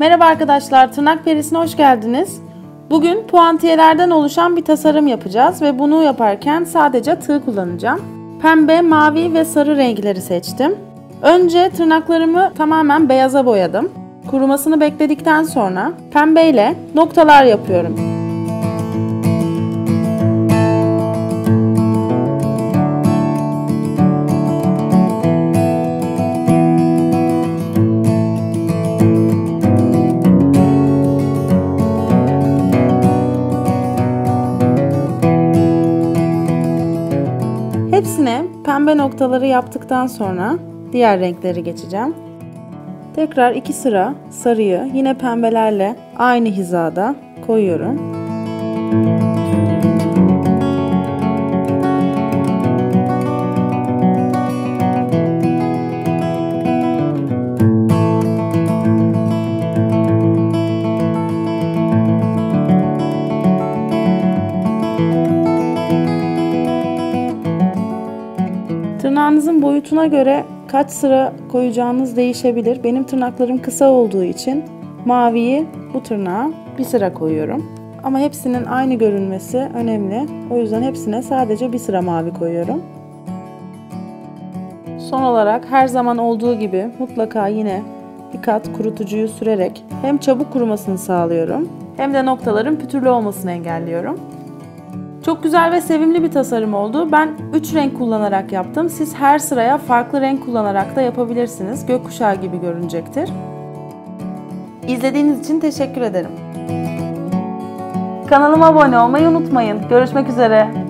Merhaba arkadaşlar, Tırnak Perisi'ne hoş geldiniz. Bugün puantiyelerden oluşan bir tasarım yapacağız ve bunu yaparken sadece tığ kullanacağım. Pembe, mavi ve sarı renkleri seçtim. Önce tırnaklarımı tamamen beyaza boyadım. Kurumasını bekledikten sonra pembeyle noktalar yapıyorum. Hepsine pembe noktaları yaptıktan sonra diğer renkleri geçeceğim. Tekrar iki sıra sarıyı yine pembelerle aynı hizada koyuyorum. Tırnağınızın boyutuna göre kaç sıra koyacağınız değişebilir. Benim tırnaklarım kısa olduğu için maviyi bu tırnağa bir sıra koyuyorum. Ama hepsinin aynı görünmesi önemli. O yüzden hepsine sadece bir sıra mavi koyuyorum. Son olarak her zaman olduğu gibi mutlaka yine bir kat kurutucuyu sürerek hem çabuk kurumasını sağlıyorum hem de noktaların pütürlü olmasını engelliyorum. Çok güzel ve sevimli bir tasarım oldu. Ben 3 renk kullanarak yaptım. Siz her sıraya farklı renk kullanarak da yapabilirsiniz. Gökkuşağı gibi görünecektir. İzlediğiniz için teşekkür ederim. Kanalıma abone olmayı unutmayın. Görüşmek üzere.